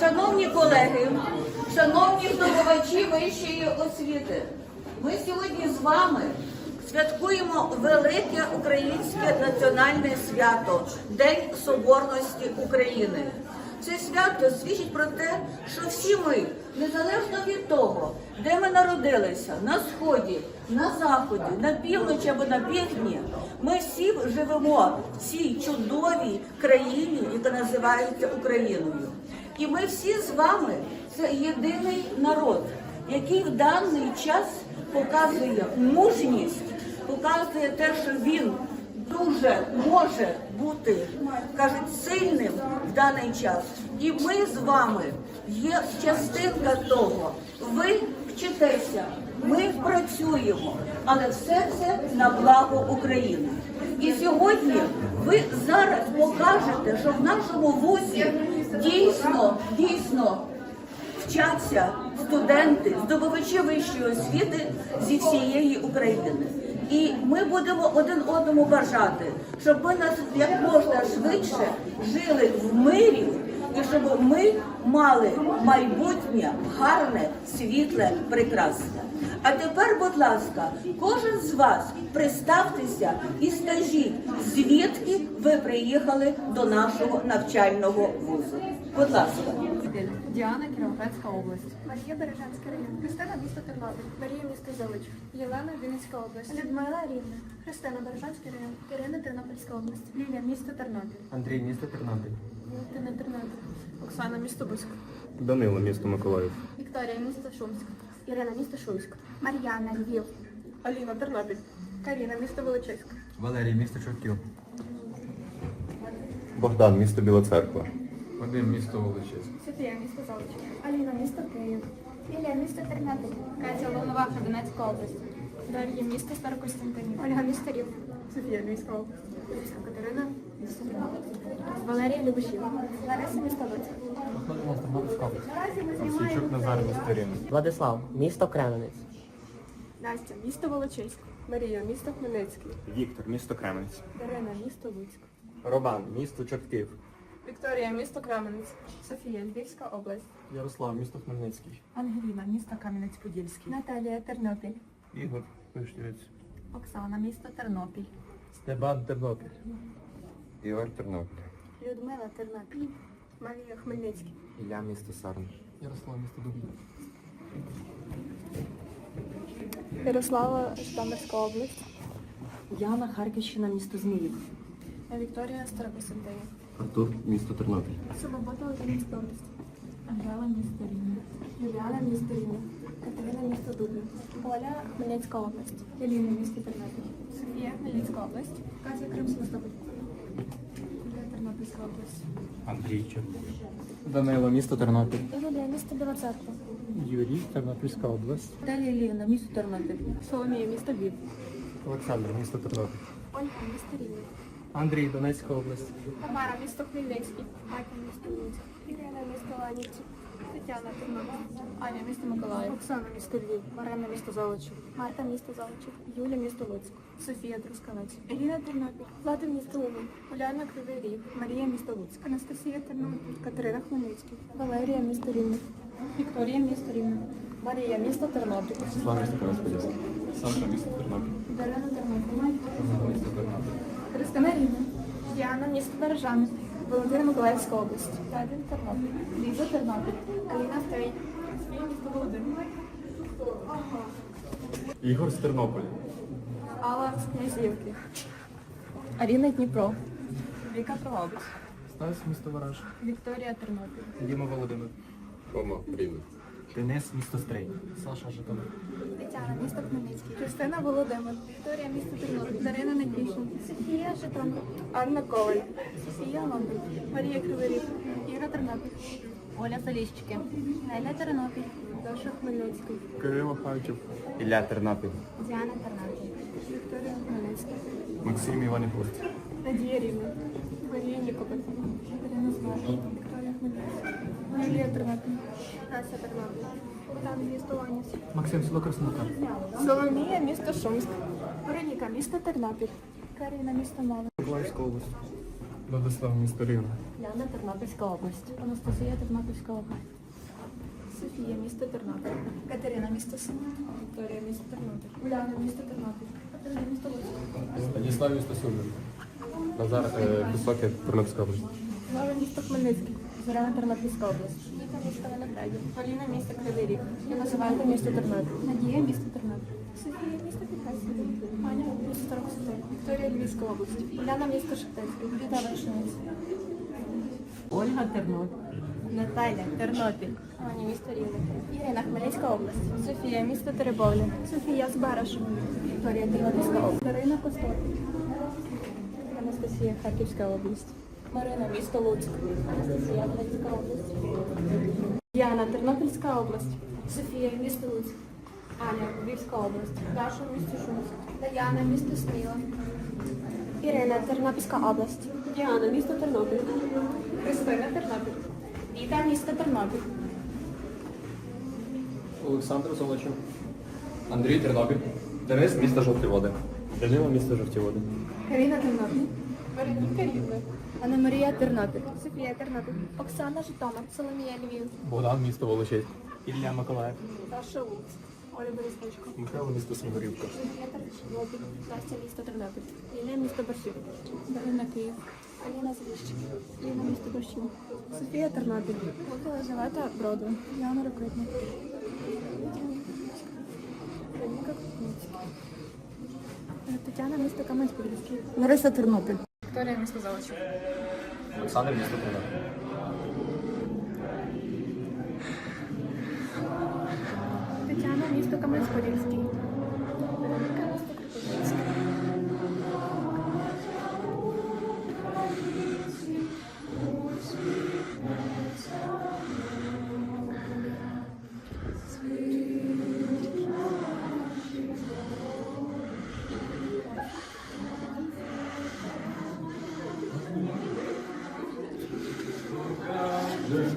Шановні колеги, шановні здобувачі вищої освіти, ми сьогодні з вами святкуємо велике українське національне свято День Соборності України. Це свято свідчить про те, що всі ми, незалежно від того, де ми народилися, на сході, на заході, на півночі або на півдні, ми всі живемо в цій чудовій країні, яка називається Україною. І ми всі з вами це єдиний народ, який в даний час показує мужність, показує те, що він дуже може бути, кажуть, сильним в даний час. І ми з вами є частинка того. Ви вчитеся, ми працюємо, але все це на благо України. І сьогодні ви зараз покажете, що в нашому вузі дійсно, дійсно вчаться студенти, здобувачі вищої освіти зі всієї України. І ми будемо один одному бажати, щоб ми нас як можна швидше жили в мирі, і щоб ми мали майбутнє гарне, світле, прекрасне. А тепер, будь ласка, кожен з вас представтеся і скажіть, звідки ви приїхали до нашого навчального вузу. Будь ласка. Діана Кіровоградська область. Марія Бережанський район, Христина місто Тернопіль, Марія місто Золоч, Єлена Вінницька область, Людмила Рівне, Христина Бережанський район, Ірина Тернопільська область, Лілія місто Тернопіль, Андрій, місто Тернопіль. Тернопіль, Оксана місто Бузьк. Данило, місто Миколаїв. Вікторія місто Шумськ, Ірина місто Шуйськ, Мар'яна Львів, Аліна Тернопіль. Каріна місто Волочиськ, Валерій, місто Чортків. Богдан, місто Біла Церква. Вадим, місто Волочиськ. Софія місто Золочів, Аліна місто Київ, Ілля місто Тернопіль, Катя Волноваха, Донецька область. Дар'я місто Старокостянтинів, Ольга місто Рів, Софія Львівська область. Катерина, місто Валерія Любашіва, Лариса місто. Наразі ми знімаємо Назар. Владислав, місто Кременець. Настя, місто Волочиськ. Марія, місто Хмельницький. Віктор, місто Кременець. Дарина, місто Луцьк. Роман, місто Чортків. Вікторія, місто Кременець. Софія, Львівська область. Ярослав, місто Хмельницький. Ангеліна, місто Кам'янець-Подільський. Наталія Тернопіль, Ігор Вишнівець. Оксана, місто Тернопіль. Стебан, Тернопіль. Ігор Тернопіль. Людмила Тернопіль, Марія Хмельницький. Ілля, місто Сарн. Ярослав, місто Дубно. Ярослава Житомирська область, Яна, Харківщина, місто Зміїв. Вікторія Старокостянтинів, Артур, місто Тернопіль. Свобода Українська область, Ангела, місто Рівне. Юліана місто Рівне, Катерина місто Дубно, Оля Хмельницька область, Еліна місто Тернопіль, Софія Хмельницька область, Катя Крим Севастополь, Юлія Тернопільська область, Андрій Чортків. Данило, місто Тернопіль. Юлія місто Біла Церква, Юрій, Тернопільська область. Наталія Лівна, місто Тернопіль. Соломія, місто Львів. Олександр, місто Тернопіль. Ольга місто Рівне, Андрій, Донецька область. Тамара місто Хмельницький, Катя місто Луцьк, Ірина місто Ланівці, Тетяна Тернопіль, Аня, місто Миколаїв. Оксана місто Львів, Марина місто Золочів, Марта місто Золочів, Юля місто Луцьк, Софія Трускавець, Еліна Тернопіль, Влада місто Лугин, Уляна Кривий Ріг, Марія місто Луцьк, Анастасія Тернопіль, Катерина Хмельницький, Валерія місто Рівне, Вікторія місто Рівне, Марія місто Тернопіль, Слава місто Кременець. Саша, місто Тернопіль. Дарина Тернопіль, Місто Тернопіль. Христина Рівне, Діана місто Бережани, Володимир Миколаївська область, Радін Тернопіль, Ліза Тернопіль, Аліна Стрий, Володимир. Ігор з Тернополя. Алла з Князівки. Аріна Дніпро. Віка Тролобус. Стас, місто Вараж. Вікторія Тернопіль. Діма Володимир. Рома, Рівне. Денис, місто Стрий. Саша, Житомир. Тетяна, місто Хмельницький. Христина Володимир. Вікторія, місто Тернопіль. Дарина Надійшин. Софія Житомир. Анна Коваль. Софія Лондон. Марія Криворіг. Іра Тернопіль. Оля Заліщики. Неля Тернопіль. Даша Хмельницький. Кирило Харків. Ілля Тернопіль. Діана Тернопіль. Вікторія Хмельницька. Максим Іванихурт. Надія Рівна. Марія Нікопель. Катерина Звар. Вікторія Юлія Тернопіль. Богдан місто Ланівсь. Максим, село Краснокар. Соломія, місто Шумськ. Вероніка, місто Тернопіль. Каріна, місто Малин. Миколаївська область. Владислав, місто Рівне. Яна Тернопільська область. Анастасія Тернопільська область. Софія, місто Тернопіль. Катерина, місто Суми. Вікторія, місто Тернопіль. Уляна, місто Тернопіль. Катерина, місто Луцьк. Станіслав, місто Суми. Назар, е, Високе, Тернопільська область. Слава, місто Хмельницький. Зоряна, Тернопільська область. Ніка, місто Виноградів. Поліна, місто Кривий Ріг. Єлизавета, місто Тернопіль. Надія, місто Тернопіль. Софія, місто Підкасів. Аня, місто Старокосити. Вікторія, Львівська область. Уляна, місто Шептицький. Віта, Вишинець. Ольга Тернопіль. Наталя, Тернопіль. Аня, місто Рівне. Ірина, Хмельницька область. Софія, місто Теребовля. Софія з Барашем. Вікторія, Тернопільська область. Дарина Костор. Анастасія, Харківська область. Марина, місто Луцьк. Анастасія, Донецька область. Діана, Тернопільська область. Софія, місто Луцьк. Аня, Львівська область. Даша, місто Шумськ. Даяна, місто Сміла. Ірина, Тернопільська область. Діана, місто Тернопіль. Христина, Тернопіль. Віта, місто Тернопіль. Олександр Золочів. Андрій Тернопіль. Денис, місто Жовті Води. Данило, місто Жовті Води. Каріна Тернопіль. Вероніка Рівне. Анна Марія Тернопіль. Софія Тернопіль. Оксана Житомир. Соломія Львів. Богдан, місто Волочиськ. Ілля Миколаїв. Даша Луцьк. Оля Борисовичко. Михайло, місто Тернопіль. Настя місто Тернопіль. Ілля місто Борщів. Дарина Київ. Аліна Заліщик. Ліна місто Борщів. Софія Тернопіль. Лука Елизавета Бродо. Яна Рокитник. Вероніка. Тетяна місто Кам'янець-Подільський. Лариса Тернопіль. Вікторія не сказала, що. Олександр, місто Тернопіль. Тетяна, місто Кам'янець-Подільський. Жив,